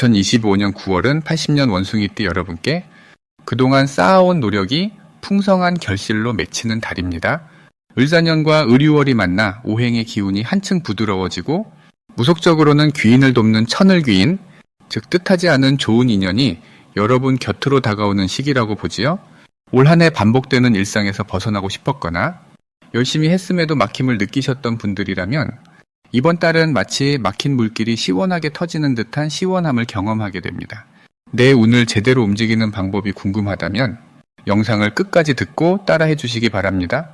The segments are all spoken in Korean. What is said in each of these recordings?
2025년 9월은 80년 원숭이띠 여러분께 그동안 쌓아온 노력이 풍성한 결실로 맺히는 달입니다. 을사년과 을유월이 만나 오행의 기운이 한층 부드러워지고 무속적으로는 귀인을 돕는 천을 귀인, 즉 뜻하지 않은 좋은 인연이 여러분 곁으로 다가오는 시기라고 보지요. 올 한 해 반복되는 일상에서 벗어나고 싶었거나 열심히 했음에도 막힘을 느끼셨던 분들이라면 이번 달은 마치 막힌 물길이 시원하게 터지는 듯한 시원함을 경험하게 됩니다. 내 운을 제대로 움직이는 방법이 궁금하다면 영상을 끝까지 듣고 따라해 주시기 바랍니다.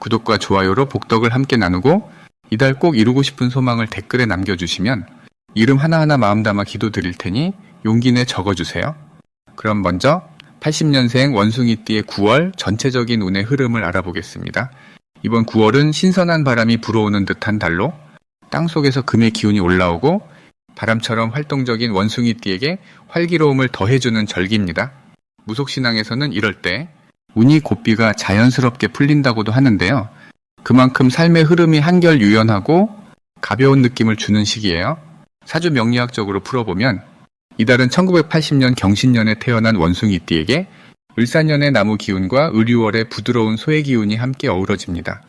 구독과 좋아요로 복덕을 함께 나누고 이달 꼭 이루고 싶은 소망을 댓글에 남겨주시면 이름 하나하나 마음 담아 기도 드릴 테니 용기 내 적어주세요. 그럼 먼저 80년생 원숭이띠의 9월 전체적인 운의 흐름을 알아보겠습니다. 이번 9월은 신선한 바람이 불어오는 듯한 달로 땅 속에서 금의 기운이 올라오고 바람처럼 활동적인 원숭이띠에게 활기로움을 더해주는 절기입니다. 무속신앙에서는 이럴 때 운이 고비가 자연스럽게 풀린다고도 하는데요. 그만큼 삶의 흐름이 한결 유연하고 가벼운 느낌을 주는 시기예요. 사주 명리학적으로 풀어보면 이달은 1980년 경신년에 태어난 원숭이띠에게 을사년의 나무 기운과 을유월의 부드러운 소의 기운이 함께 어우러집니다.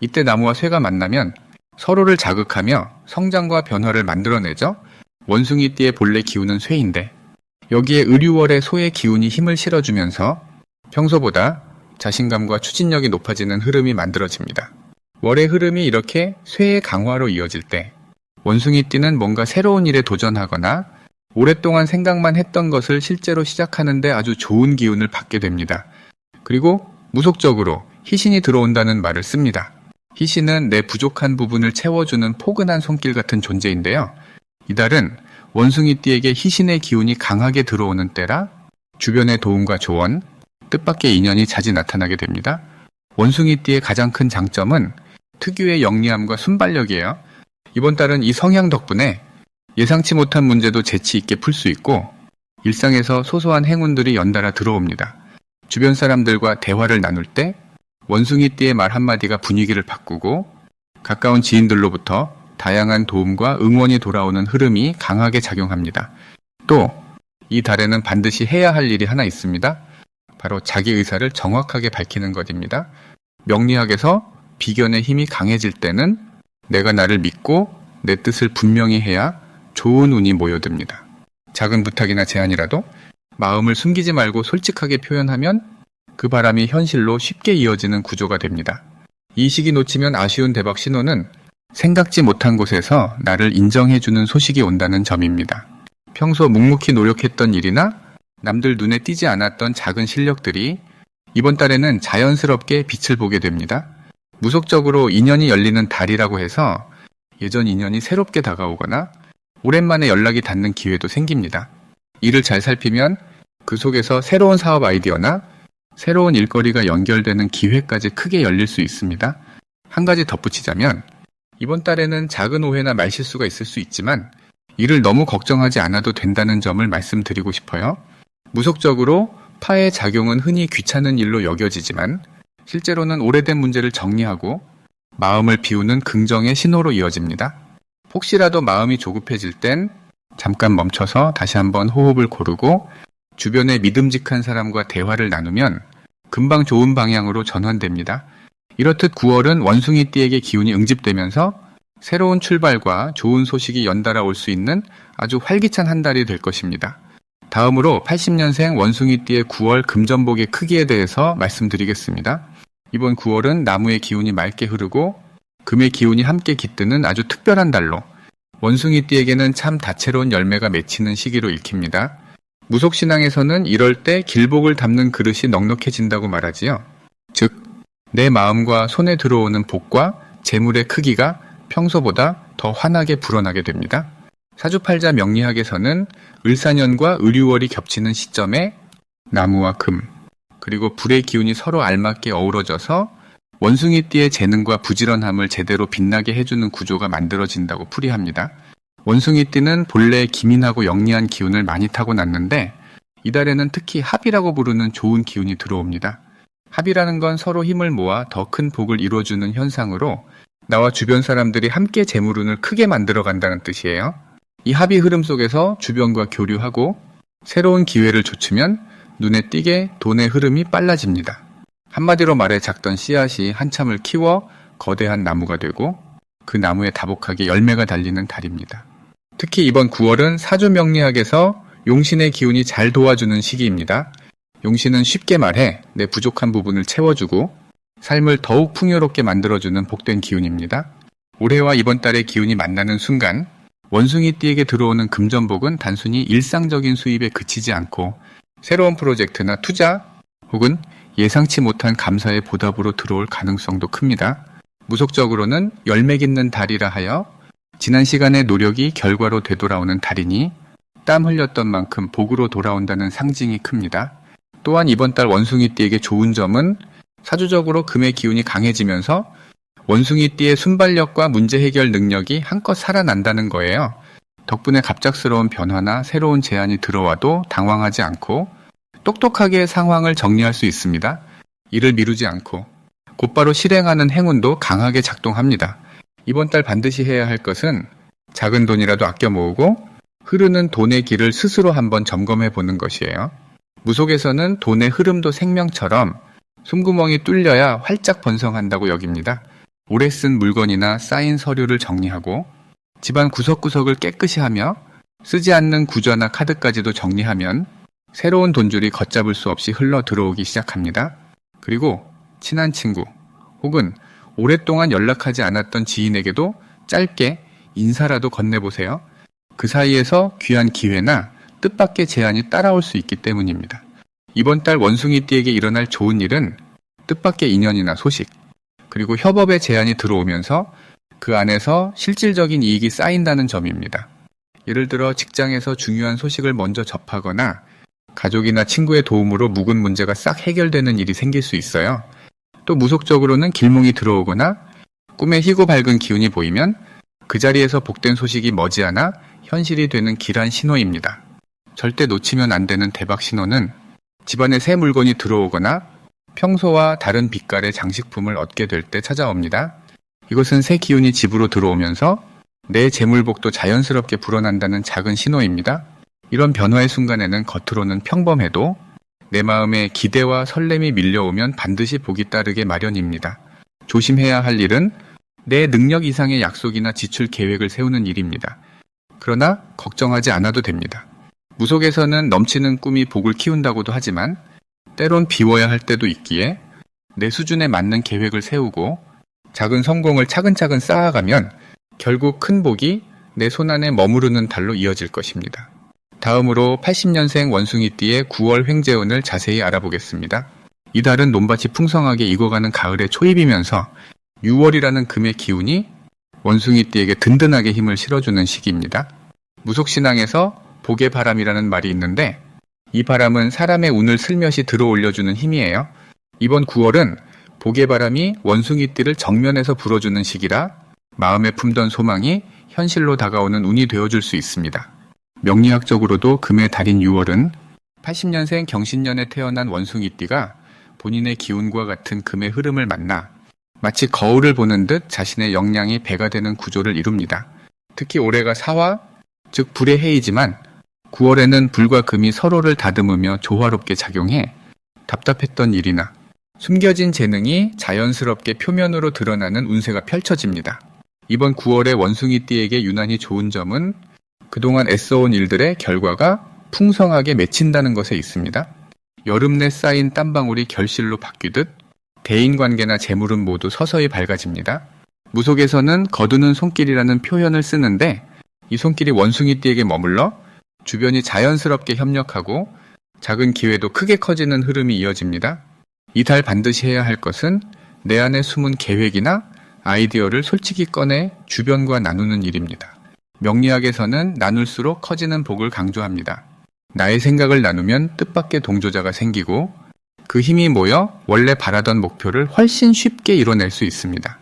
이때 나무와 쇠가 만나면 서로를 자극하며 성장과 변화를 만들어내죠. 원숭이띠의 본래 기운은 쇠인데 여기에 을유월의 소의 기운이 힘을 실어주면서 평소보다 자신감과 추진력이 높아지는 흐름이 만들어집니다. 월의 흐름이 이렇게 쇠의 강화로 이어질 때 원숭이띠는 뭔가 새로운 일에 도전하거나 오랫동안 생각만 했던 것을 실제로 시작하는데 아주 좋은 기운을 받게 됩니다. 그리고 무속적으로 희신이 들어온다는 말을 씁니다. 희신은 내 부족한 부분을 채워주는 포근한 손길 같은 존재인데요. 이달은 원숭이띠에게 희신의 기운이 강하게 들어오는 때라 주변의 도움과 조언, 뜻밖의 인연이 자주 나타나게 됩니다. 원숭이띠의 가장 큰 장점은 특유의 영리함과 순발력이에요. 이번 달은 이 성향 덕분에 예상치 못한 문제도 재치 있게 풀 수 있고 일상에서 소소한 행운들이 연달아 들어옵니다. 주변 사람들과 대화를 나눌 때 원숭이띠의 말 한마디가 분위기를 바꾸고 가까운 지인들로부터 다양한 도움과 응원이 돌아오는 흐름이 강하게 작용합니다. 또 이 달에는 반드시 해야 할 일이 하나 있습니다. 바로 자기 의사를 정확하게 밝히는 것입니다. 명리학에서 비견의 힘이 강해질 때는 내가 나를 믿고 내 뜻을 분명히 해야 좋은 운이 모여듭니다. 작은 부탁이나 제안이라도 마음을 숨기지 말고 솔직하게 표현하면 그 바람이 현실로 쉽게 이어지는 구조가 됩니다. 이 시기 놓치면 아쉬운 대박 신호는 생각지 못한 곳에서 나를 인정해주는 소식이 온다는 점입니다. 평소 묵묵히 노력했던 일이나 남들 눈에 띄지 않았던 작은 실력들이 이번 달에는 자연스럽게 빛을 보게 됩니다. 무속적으로 인연이 열리는 달이라고 해서 예전 인연이 새롭게 다가오거나 오랜만에 연락이 닿는 기회도 생깁니다. 이를 잘 살피면 그 속에서 새로운 사업 아이디어나 새로운 일거리가 연결되는 기회까지 크게 열릴 수 있습니다. 한 가지 덧붙이자면 이번 달에는 작은 오해나 말실수가 있을 수 있지만 이를 너무 걱정하지 않아도 된다는 점을 말씀드리고 싶어요. 무속적으로 파의 작용은 흔히 귀찮은 일로 여겨지지만 실제로는 오래된 문제를 정리하고 마음을 비우는 긍정의 신호로 이어집니다. 혹시라도 마음이 조급해질 땐 잠깐 멈춰서 다시 한번 호흡을 고르고 주변의 믿음직한 사람과 대화를 나누면 금방 좋은 방향으로 전환됩니다. 이렇듯 9월은 원숭이띠에게 기운이 응집되면서 새로운 출발과 좋은 소식이 연달아 올 수 있는 아주 활기찬 한 달이 될 것입니다. 다음으로 80년생 원숭이띠의 9월 금전복의 크기에 대해서 말씀드리겠습니다. 이번 9월은 나무의 기운이 맑게 흐르고 금의 기운이 함께 깃드는 아주 특별한 달로 원숭이띠에게는 참 다채로운 열매가 맺히는 시기로 읽힙니다. 무속신앙에서는 이럴 때 길복을 담는 그릇이 넉넉해진다고 말하지요. 즉, 내 마음과 손에 들어오는 복과 재물의 크기가 평소보다 더 환하게 불어나게 됩니다. 사주팔자 명리학에서는 을사년과 을유월이 겹치는 시점에 나무와 금, 그리고 불의 기운이 서로 알맞게 어우러져서 원숭이띠의 재능과 부지런함을 제대로 빛나게 해주는 구조가 만들어진다고 풀이합니다. 원숭이띠는 본래 기민하고 영리한 기운을 많이 타고났는데 이달에는 특히 합이라고 부르는 좋은 기운이 들어옵니다. 합이라는 건 서로 힘을 모아 더 큰 복을 이루어주는 현상으로 나와 주변 사람들이 함께 재물운을 크게 만들어 간다는 뜻이에요. 이 합의 흐름 속에서 주변과 교류하고 새로운 기회를 좇으면 눈에 띄게 돈의 흐름이 빨라집니다. 한마디로 말해 작던 씨앗이 한참을 키워 거대한 나무가 되고 그 나무에 다복하게 열매가 달리는 달입니다. 특히 이번 9월은 사주 명리학에서 용신의 기운이 잘 도와주는 시기입니다. 용신은 쉽게 말해 내 부족한 부분을 채워주고 삶을 더욱 풍요롭게 만들어주는 복된 기운입니다. 올해와 이번 달의 기운이 만나는 순간 원숭이띠에게 들어오는 금전복은 단순히 일상적인 수입에 그치지 않고 새로운 프로젝트나 투자 혹은 예상치 못한 감사의 보답으로 들어올 가능성도 큽니다. 무속적으로는 열매 깃는 달이라 하여 지난 시간의 노력이 결과로 되돌아오는 달이니 땀 흘렸던 만큼 복으로 돌아온다는 상징이 큽니다. 또한 이번 달 원숭이띠에게 좋은 점은 사주적으로 금의 기운이 강해지면서 원숭이띠의 순발력과 문제 해결 능력이 한껏 살아난다는 거예요. 덕분에 갑작스러운 변화나 새로운 제안이 들어와도 당황하지 않고 똑똑하게 상황을 정리할 수 있습니다. 이를 미루지 않고 곧바로 실행하는 행운도 강하게 작동합니다. 이번 달 반드시 해야 할 것은 작은 돈이라도 아껴 모으고 흐르는 돈의 길을 스스로 한번 점검해 보는 것이에요. 무속에서는 돈의 흐름도 생명처럼 숨구멍이 뚫려야 활짝 번성한다고 여깁니다. 오래 쓴 물건이나 쌓인 서류를 정리하고 집안 구석구석을 깨끗이 하며 쓰지 않는 구좌나 카드까지도 정리하면 새로운 돈줄이 걷잡을 수 없이 흘러 들어오기 시작합니다. 그리고 친한 친구 혹은 오랫동안 연락하지 않았던 지인에게도 짧게 인사라도 건네보세요. 그 사이에서 귀한 기회나 뜻밖의 제안이 따라올 수 있기 때문입니다. 이번 달 원숭이띠에게 일어날 좋은 일은 뜻밖의 인연이나 소식, 그리고 협업의 제안이 들어오면서 그 안에서 실질적인 이익이 쌓인다는 점입니다. 예를 들어 직장에서 중요한 소식을 먼저 접하거나 가족이나 친구의 도움으로 묵은 문제가 싹 해결되는 일이 생길 수 있어요. 또 무속적으로는 길몽이 들어오거나 꿈에 희고 밝은 기운이 보이면 그 자리에서 복된 소식이 머지않아 현실이 되는 길한 신호입니다. 절대 놓치면 안 되는 대박 신호는 집안에 새 물건이 들어오거나 평소와 다른 빛깔의 장식품을 얻게 될 때 찾아옵니다. 이것은 새 기운이 집으로 들어오면서 내 재물복도 자연스럽게 불어난다는 작은 신호입니다. 이런 변화의 순간에는 겉으로는 평범해도 내 마음에 기대와 설렘이 밀려오면 반드시 복이 따르게 마련입니다. 조심해야 할 일은 내 능력 이상의 약속이나 지출 계획을 세우는 일입니다. 그러나 걱정하지 않아도 됩니다. 무속에서는 넘치는 꿈이 복을 키운다고도 하지만 때론 비워야 할 때도 있기에 내 수준에 맞는 계획을 세우고 작은 성공을 차근차근 쌓아가면 결국 큰 복이 내 손안에 머무르는 달로 이어질 것입니다. 다음으로 80년생 원숭이띠의 9월 횡재운을 자세히 알아보겠습니다. 이 달은 논밭이 풍성하게 익어가는 가을의 초입이면서 6월이라는 금의 기운이 원숭이띠에게 든든하게 힘을 실어주는 시기입니다. 무속신앙에서 복의 바람이라는 말이 있는데 이 바람은 사람의 운을 슬며시 들어올려주는 힘이에요. 이번 9월은 복의 바람이 원숭이띠를 정면에서 불어주는 시기라 마음에 품던 소망이 현실로 다가오는 운이 되어줄 수 있습니다. 명리학적으로도 금의 달인 6월은 80년생 경신년에 태어난 원숭이띠가 본인의 기운과 같은 금의 흐름을 만나 마치 거울을 보는 듯 자신의 역량이 배가 되는 구조를 이룹니다. 특히 올해가 사화, 즉 불의 해이지만 9월에는 불과 금이 서로를 다듬으며 조화롭게 작용해 답답했던 일이나 숨겨진 재능이 자연스럽게 표면으로 드러나는 운세가 펼쳐집니다. 이번 9월의 원숭이띠에게 유난히 좋은 점은 그동안 애써온 일들의 결과가 풍성하게 맺힌다는 것에 있습니다. 여름 내 쌓인 땀방울이 결실로 바뀌듯 대인관계나 재물은 모두 서서히 밝아집니다. 무속에서는 거두는 손길이라는 표현을 쓰는데 이 손길이 원숭이띠에게 머물러 주변이 자연스럽게 협력하고 작은 기회도 크게 커지는 흐름이 이어집니다. 이달 반드시 해야 할 것은 내 안에 숨은 계획이나 아이디어를 솔직히 꺼내 주변과 나누는 일입니다. 명리학에서는 나눌수록 커지는 복을 강조합니다. 나의 생각을 나누면 뜻밖의 동조자가 생기고 그 힘이 모여 원래 바라던 목표를 훨씬 쉽게 이뤄낼 수 있습니다.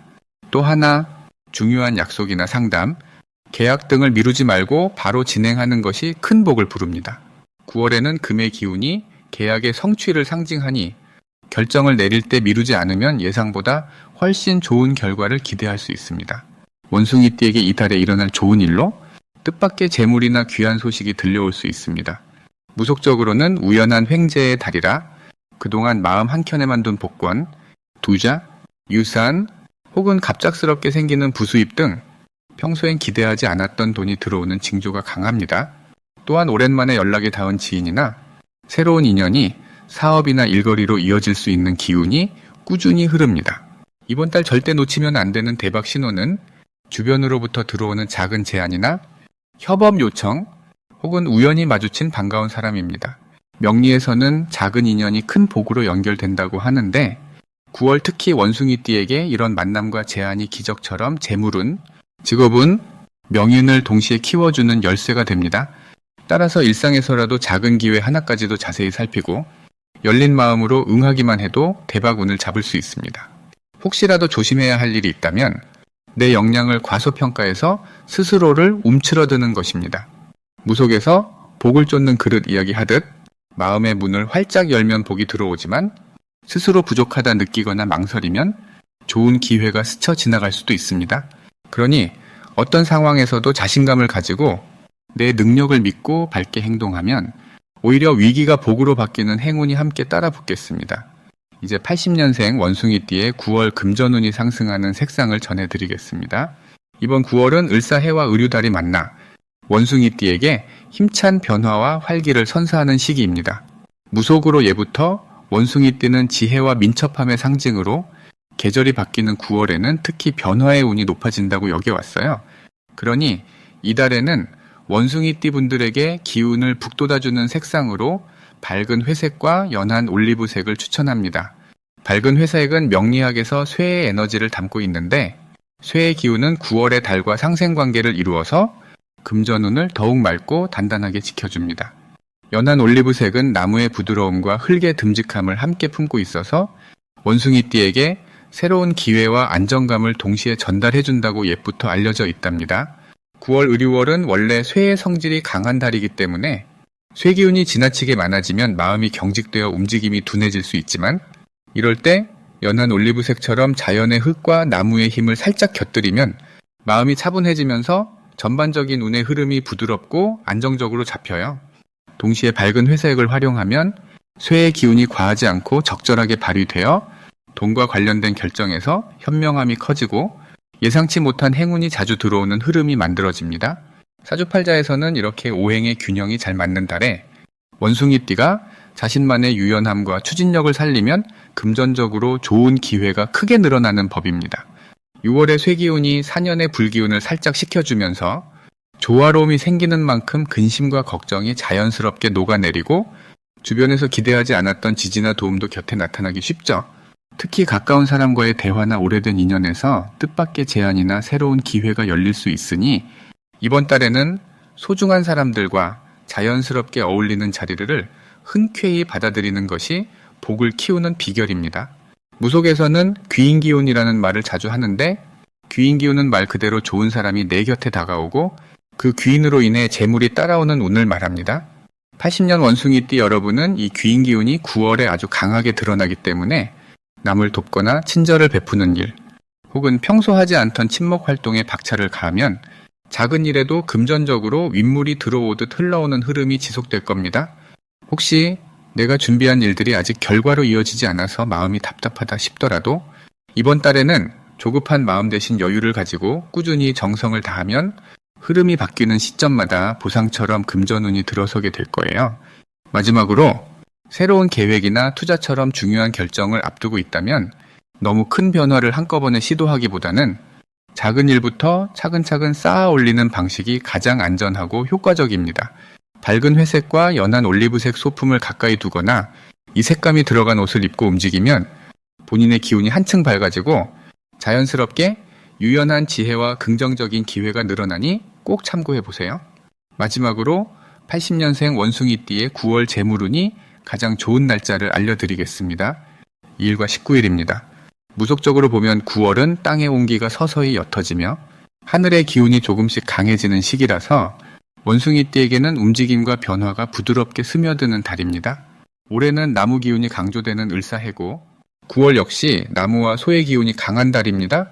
또 하나 중요한 약속이나 상담, 계약 등을 미루지 말고 바로 진행하는 것이 큰 복을 부릅니다. 9월에는 금의 기운이 계약의 성취를 상징하니 결정을 내릴 때 미루지 않으면 예상보다 훨씬 좋은 결과를 기대할 수 있습니다. 원숭이띠에게 이달에 일어날 좋은 일로 뜻밖의 재물이나 귀한 소식이 들려올 수 있습니다. 무속적으로는 우연한 횡재의 달이라 그동안 마음 한켠에만 둔 복권, 두자, 유산, 혹은 갑작스럽게 생기는 부수입 등 평소엔 기대하지 않았던 돈이 들어오는 징조가 강합니다. 또한 오랜만에 연락이 닿은 지인이나 새로운 인연이 사업이나 일거리로 이어질 수 있는 기운이 꾸준히 흐릅니다. 이번 달 절대 놓치면 안 되는 대박 신호는 주변으로부터 들어오는 작은 제안이나 협업 요청 혹은 우연히 마주친 반가운 사람입니다. 명리에서는 작은 인연이 큰 복으로 연결된다고 하는데 9월 특히 원숭이띠에게 이런 만남과 제안이 기적처럼 재물은 직업은 명인을 동시에 키워주는 열쇠가 됩니다. 따라서 일상에서라도 작은 기회 하나까지도 자세히 살피고 열린 마음으로 응하기만 해도 대박 운을 잡을 수 있습니다. 혹시라도 조심해야 할 일이 있다면 내 역량을 과소평가해서 스스로를 움츠러드는 것입니다. 무속에서 복을 쫓는 그릇 이야기 하듯 마음의 문을 활짝 열면 복이 들어오지만 스스로 부족하다 느끼거나 망설이면 좋은 기회가 스쳐 지나갈 수도 있습니다. 그러니 어떤 상황에서도 자신감을 가지고 내 능력을 믿고 밝게 행동하면 오히려 위기가 복으로 바뀌는 행운이 함께 따라 붙겠습니다. 이제 80년생 원숭이띠의 9월 금전운이 상승하는 색상을 전해드리겠습니다. 이번 9월은 을사해와 의류달이 만나 원숭이띠에게 힘찬 변화와 활기를 선사하는 시기입니다. 무속으로 예부터 원숭이띠는 지혜와 민첩함의 상징으로 계절이 바뀌는 9월에는 특히 변화의 운이 높아진다고 여겨왔어요. 그러니 이달에는 원숭이띠 분들에게 기운을 북돋아주는 색상으로 밝은 회색과 연한 올리브색을 추천합니다. 밝은 회색은 명리학에서 쇠의 에너지를 담고 있는데 쇠의 기운은 9월의 달과 상생관계를 이루어서 금전운을 더욱 맑고 단단하게 지켜줍니다. 연한 올리브색은 나무의 부드러움과 흙의 듬직함을 함께 품고 있어서 원숭이띠에게 새로운 기회와 안정감을 동시에 전달해준다고 옛부터 알려져 있답니다. 9월 의류월은 원래 쇠의 성질이 강한 달이기 때문에 쇠기운이 지나치게 많아지면 마음이 경직되어 움직임이 둔해질 수 있지만 이럴 때 연한 올리브색처럼 자연의 흙과 나무의 힘을 살짝 곁들이면 마음이 차분해지면서 전반적인 운의 흐름이 부드럽고 안정적으로 잡혀요. 동시에 밝은 회색을 활용하면 쇠의 기운이 과하지 않고 적절하게 발휘되어 돈과 관련된 결정에서 현명함이 커지고 예상치 못한 행운이 자주 들어오는 흐름이 만들어집니다. 사주팔자에서는 이렇게 오행의 균형이 잘 맞는 달에 원숭이띠가 자신만의 유연함과 추진력을 살리면 금전적으로 좋은 기회가 크게 늘어나는 법입니다. 6월의 쇠기운이 4년의 불기운을 살짝 식혀주면서 조화로움이 생기는 만큼 근심과 걱정이 자연스럽게 녹아내리고 주변에서 기대하지 않았던 지지나 도움도 곁에 나타나기 쉽죠. 특히 가까운 사람과의 대화나 오래된 인연에서 뜻밖의 제안이나 새로운 기회가 열릴 수 있으니 이번 달에는 소중한 사람들과 자연스럽게 어울리는 자리를 흔쾌히 받아들이는 것이 복을 키우는 비결입니다. 무속에서는 귀인 기운이라는 말을 자주 하는데 귀인 기운은 말 그대로 좋은 사람이 내 곁에 다가오고 그 귀인으로 인해 재물이 따라오는 운을 말합니다. 80년 원숭이띠 여러분은 이 귀인 기운이 9월에 아주 강하게 드러나기 때문에 남을 돕거나 친절을 베푸는 일, 혹은 평소 하지 않던 친목 활동에 박차를 가하면 작은 일에도 금전적으로 윗물이 들어오듯 흘러오는 흐름이 지속될 겁니다. 혹시 내가 준비한 일들이 아직 결과로 이어지지 않아서 마음이 답답하다 싶더라도 이번 달에는 조급한 마음 대신 여유를 가지고 꾸준히 정성을 다하면 흐름이 바뀌는 시점마다 보상처럼 금전운이 들어서게 될 거예요. 마지막으로 새로운 계획이나 투자처럼 중요한 결정을 앞두고 있다면 너무 큰 변화를 한꺼번에 시도하기보다는 작은 일부터 차근차근 쌓아 올리는 방식이 가장 안전하고 효과적입니다. 밝은 회색과 연한 올리브색 소품을 가까이 두거나 이 색감이 들어간 옷을 입고 움직이면 본인의 기운이 한층 밝아지고 자연스럽게 유연한 지혜와 긍정적인 기회가 늘어나니 꼭 참고해 보세요. 마지막으로 80년생 원숭이띠의 9월 재물운이 가장 좋은 날짜를 알려드리겠습니다. 2일과 19일입니다. 무속적으로 보면 9월은 땅의 온기가 서서히 옅어지며 하늘의 기운이 조금씩 강해지는 시기라서 원숭이띠에게는 움직임과 변화가 부드럽게 스며드는 달입니다. 올해는 나무 기운이 강조되는 을사해고 9월 역시 나무와 소의 기운이 강한 달입니다.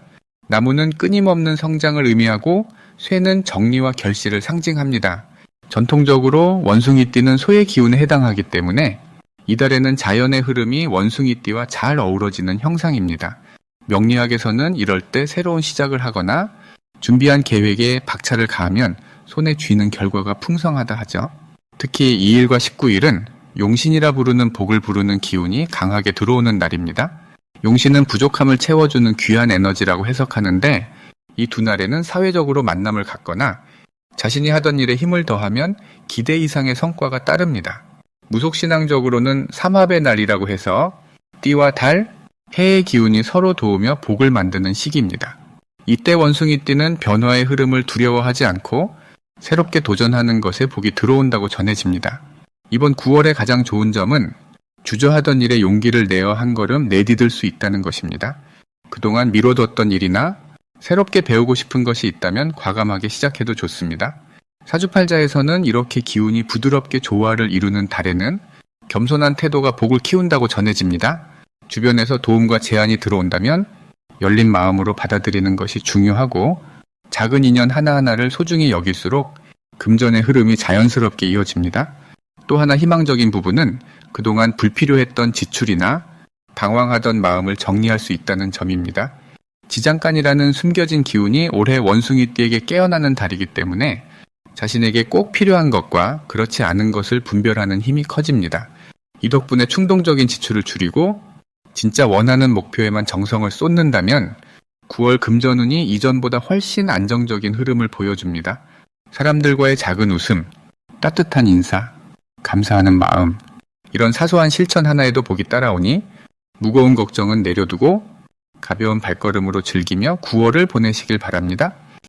나무는 끊임없는 성장을 의미하고 쇠는 정리와 결실을 상징합니다. 전통적으로 원숭이띠는 소의 기운에 해당하기 때문에 이달에는 자연의 흐름이 원숭이띠와 잘 어우러지는 형상입니다. 명리학에서는 이럴 때 새로운 시작을 하거나 준비한 계획에 박차를 가하면 손에 쥐는 결과가 풍성하다 하죠. 특히 2일과 19일은 용신이라 부르는 복을 부르는 기운이 강하게 들어오는 날입니다. 용신은 부족함을 채워주는 귀한 에너지라고 해석하는데 이 두 날에는 사회적으로 만남을 갖거나 자신이 하던 일에 힘을 더하면 기대 이상의 성과가 따릅니다. 무속신앙적으로는 삼합의 날이라고 해서 띠와 달, 해의 기운이 서로 도우며 복을 만드는 시기입니다. 이때 원숭이 띠는 변화의 흐름을 두려워하지 않고 새롭게 도전하는 것에 복이 들어온다고 전해집니다. 이번 9월의 가장 좋은 점은 주저하던 일에 용기를 내어 한 걸음 내디딜 수 있다는 것입니다. 그동안 미뤄뒀던 일이나 새롭게 배우고 싶은 것이 있다면 과감하게 시작해도 좋습니다. 사주팔자에서는 이렇게 기운이 부드럽게 조화를 이루는 달에는 겸손한 태도가 복을 키운다고 전해집니다. 주변에서 도움과 제안이 들어온다면 열린 마음으로 받아들이는 것이 중요하고 작은 인연 하나하나를 소중히 여길수록 금전의 흐름이 자연스럽게 이어집니다. 또 하나 희망적인 부분은 그동안 불필요했던 지출이나 방황하던 마음을 정리할 수 있다는 점입니다. 지장간이라는 숨겨진 기운이 올해 원숭이띠에게 깨어나는 달이기 때문에 자신에게 꼭 필요한 것과 그렇지 않은 것을 분별하는 힘이 커집니다. 이 덕분에 충동적인 지출을 줄이고 진짜 원하는 목표에만 정성을 쏟는다면 9월 금전운이 이전보다 훨씬 안정적인 흐름을 보여줍니다. 사람들과의 작은 웃음, 따뜻한 인사, 감사하는 마음, 이런 사소한 실천 하나에도 복이 따라오니 무거운 걱정은 내려두고 가벼운 발걸음으로 즐기며 9월을 보내시길 바랍니다.